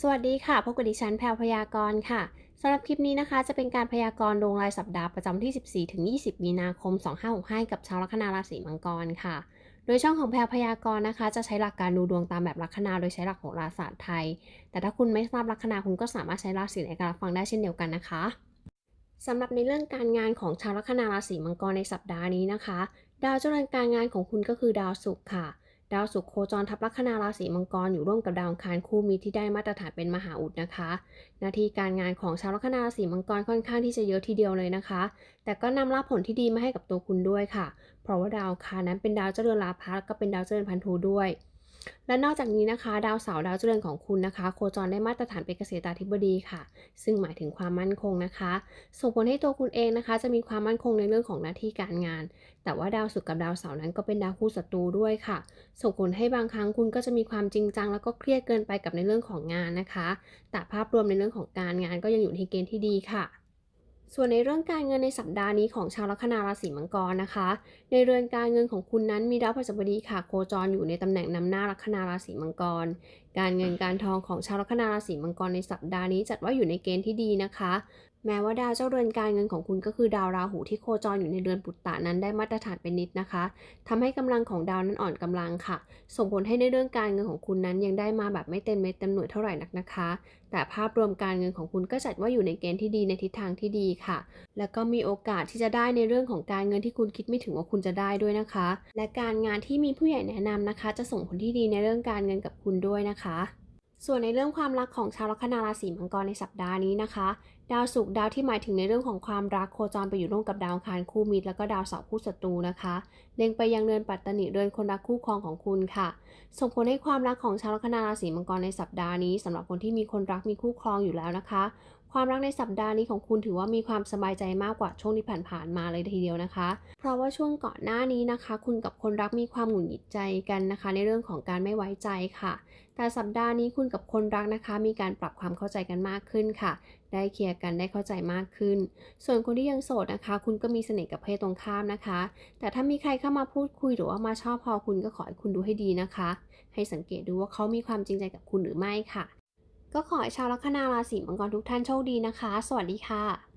สวัสดีค่ะ พบกับดิฉันแพรวพยากรณ์ค่ะสำหรับคลิปนี้นะคะ จะเป็นการพยากรณ์ดวงรายสัปดาห์ประจำที่ 14 ถึง 20 มีนาคม 2565 กับชาวลัคนาราศีมังกรค่ะ โดยช่องของแพรวพยากรณ์นะคะ จะใช้หลักการดูดวงตามแบบลัคนาโดยใช้หลักโหราศาสตร์ไทย แต่ถ้าคุณไม่ทราบลัคนาคุณก็สามารถใช้ราศีในการรับฟังได้เช่นเดียวกันนะคะสำหรับในเรื่องการงานของชาวลัคนาราศีมังกรในสัปดาห์นี้นะคะ ดาวเจ้าเรือนการงานของคุณก็คือดาวศุกร์ค่ะ ดาวศุกร์โคจรทับลัคนาราศีมังกรอยู่ร่วมกับดาวอังคารคู่มีที่ได้มาตรฐานเป็นมหาอุดนะคะ หน้าที่การงานของชาวลัคนาราศีมังกรค่อนข้างที่จะเยอะทีเดียวเลยนะคะ แต่ก็นำรับผลที่ดีมาให้กับตัวคุณด้วยค่ะ เพราะว่าดาวอังคารนั้นเป็นดาวเจริญลาภะและก็เป็นดาวเจริญพันธุด้วย และนอกจากนี้นะคะ ดาวเสาร์ดาวเจริญของคุณนะคะ โคจรได้มาตรฐานเป็นเกษตราธิบดีค่ะ ซึ่งหมายถึงความมั่นคงนะคะส่งผลให้ตัวคุณเองนะคะ จะมีความมั่นคงในเรื่องของหน้าที่การงาน แต่ว่าดาวศุกร์กับดาวเสาร์นั้นก็เป็นดาวคู่ศัตรูด้วยค่ะส่งผลให้บางครั้งคุณก็จะมีความจริงจัง แล้วก็เครียดเกินไปกับในเรื่องของงานนะคะ แต่ภาพรวมในเรื่องของการงานก็ยังอยู่ในเกณฑ์ที่ดีค่ะ ส่วนในเรื่องการเงินในสัปดาห์นี้ของชาวลัคนาราศีมังกรนะคะ ในเรือนการเงินของคุณนั้นมีดาวพฤหัสบดีค่ะโคจรอยู่ในตำแหน่งนำหน้าลัคนาราศีมังกร การเงินการทองของชาวลัคนาราศีมังกรในสัปดาห์นี้จัดว่าอยู่ในเกณฑ์ที่ดีนะคะ แม้ว่าดาวเจ้าเรือนการเงินของคุณก็คือดาวราหูที่โคจรอยู่ในเรือนปุตตะนั้นได้มาตรฐานเป็นนิดนะคะทำให้กำลังของดาวนั้นอ่อนกำลังค่ะ ส่งผลให้ในเรื่องการเงินของคุณนั้นยังได้มาแบบไม่เต็มเม็ดเต็มหน่วยเท่าไหร่นักนะคะ แต่ภาพรวมการเงินของคุณก็จัดว่าอยู่ในเกณฑ์ที่ดีในทิศทางที่ดีค่ะ แล้วก็มีโอกาสที่จะได้ในเรื่องของการเงินที่คุณคิดไม่ถึงว่าคุณจะได้ด้วยนะคะ และการงานที่มีผู้ใหญ่แนะนำนะคะ จะส่งผลที่ดีในเรื่องการเงินกับคุณด้วยนะคะ ส่วนในเรื่องความรักของชาวลัคนาราศีมังกรในสัปดาห์นี้นะคะ ดาวศุกร์ดาวที่หมายถึงในเรื่องของความรักโคจรไปอยู่ร่วมกับดาวคารคู่มิตรแล้วก็ดาวเสาร์คู่ศัตรูนะคะเล็งไปยังเรือนปัตตนิเรือนคนรักคู่ครองของคุณค่ะ ส่งผลให้ความรักของชาวลัคนาราศีมังกรในสัปดาห์นี้สำหรับคนที่มีคนรักมีคู่ครองอยู่แล้วนะคะ ความรักในสัปดาห์นี้ของคุณถือว่ามีความสบายใจมากกว่าช่วงที่ผ่านๆมาเลยทีเดียวนะคะ เพราะว่าช่วงก่อนหน้านี้นะคะ คุณกับคนรักมีความหงุดหงิดใจกันนะคะ ในเรื่องของการไม่ไว้ใจค่ะ แต่สัปดาห์นี้คุณกับคนรักนะคะ มีการปรับความเข้าใจกันมากขึ้นค่ะ ได้เคลียร์กันได้เข้าใจมากขึ้น ส่วนคนที่ยังโสดนะคะ คุณก็มีเสน่ห์กับเพศตรงข้ามนะคะ แต่ถ้ามีใครเข้ามาพูดคุยหรือว่ามาชอบพอคุณก็ขอให้คุณดูให้ดีนะคะ ให้สังเกตดูว่าเขามีความจริงใจกับคุณหรือไม่ค่ะ ก็ขอให้ชาวลัคนาราศีมังกรทุกท่านโชคดีนะคะ สวัสดีค่ะ